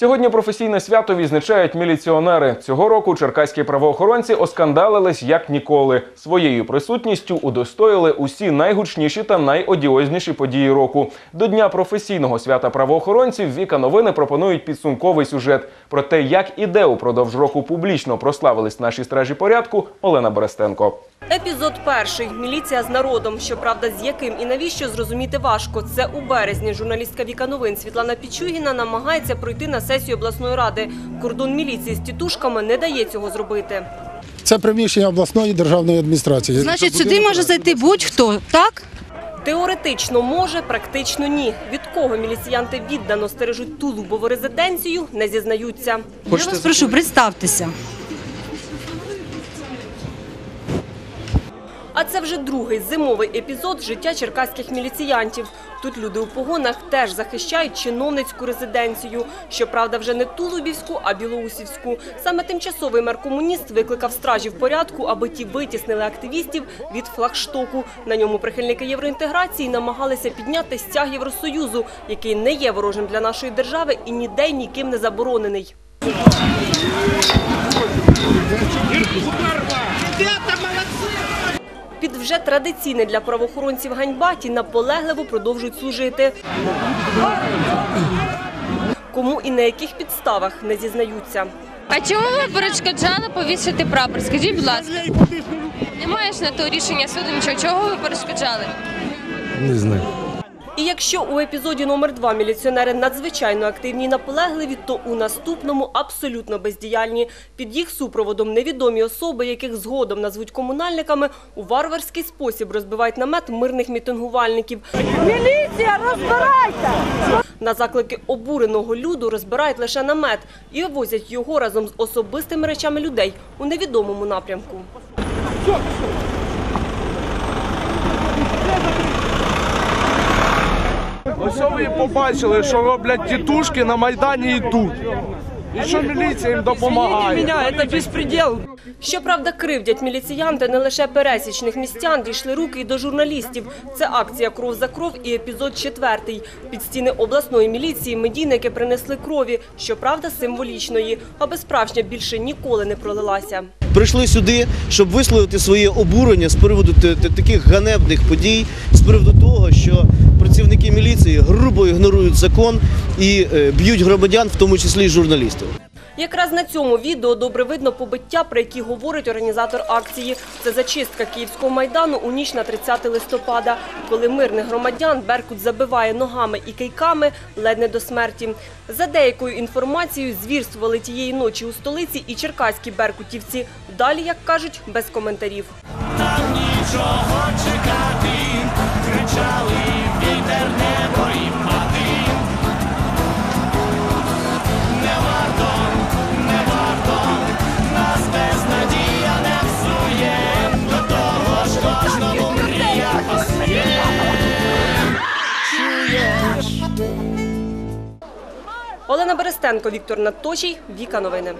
Сьогодні професійне свято відзначають міліціонери. Цього року черкаські правоохоронці оскандалились як ніколи. Своєю присутністю удостоїли усі найгучніші та найодіозніші події року. До дня професійного свята правоохоронців Віка новини пропонують підсумковий сюжет про те, як і де упродовж року публічно прославились наші стражі порядку. Олена Берестенко. Епізод перший. Міліція з народом. Щоправда, з яким і навіщо зрозуміти важко. Це у березні. Журналістка Віка Новин Світлана Пічугіна намагається пройти на сесію обласної ради. Кордон міліції з тітушками не дає цього зробити. Це приміщення обласної державної адміністрації. Значить, сюди може зайти будь-хто, так? Теоретично може, практично ні. Від кого міліціянти віддано стережуть тулубову резиденцію, не зізнаються. Я вас прошу, представтеся. Це вже другий зимовий епізод життя черкаських міліціянтів. Тут люди у погонах теж захищають чиновницьку резиденцію. Щоправда, вже не Тулубівську, а Білоусівську. Саме тимчасовий мер-комуніст викликав стражів порядку, аби ті витіснили активістів від флагштоку. На ньому прихильники євроінтеграції намагалися підняти стяг Євросоюзу, який не є ворожим для нашої держави і ніде ніким не заборонений. Під вже традиційне для правоохоронців ганьба ті наполегливо продовжують служити. Кому і на яких підставах не зізнаються. А чому ви перешкоджали повісити прапор? Скажіть, будь ласка. Немає ж на то рішення суду нічого. Чого ви перешкоджали? Не знаю. І якщо у епізоді номер два міліціонери надзвичайно активні і наполегливі, то у наступному абсолютно бездіяльні. Під їх супроводом невідомі особи, яких згодом назвуть комунальниками, у варварський спосіб розбивають намет мирних мітингувальників. Міліція, розбирайся! На заклики обуреного люду розбирають лише намет і вивозять його разом з особистими речами людей у невідомому напрямку. Ось ви побачили, що роблять тітушки на Майдані і тут. І що міліція їм допомагає. Щоправда, кривдять міліціянти не лише пересічних містян, дійшли руки і до журналістів. Це акція Кров за кров і епізод четвертий. Під стіни обласної міліції медійники принесли крові, щоправда, символічної, аби справжня більше ніколи не пролилася. прийшли сюди, щоб висловити своє обурення з приводу таких ганебних подій, з приводу того, що працівники міліції грубо ігнорують закон і е, б'ють громадян, в тому числі й журналістів. Якраз на цьому відео добре видно побиття, про які говорить організатор акції. Це зачистка Київського майдану у ніч на 30 листопада, коли мирних громадян Беркут забиває ногами і кийками ледь не до смерті. За деякою інформацією, звірствували тієї ночі у столиці і черкаські беркутівці. Далі, як кажуть, без коментарів. Олена Берестенко, Віктор Надточий, Віка Новини.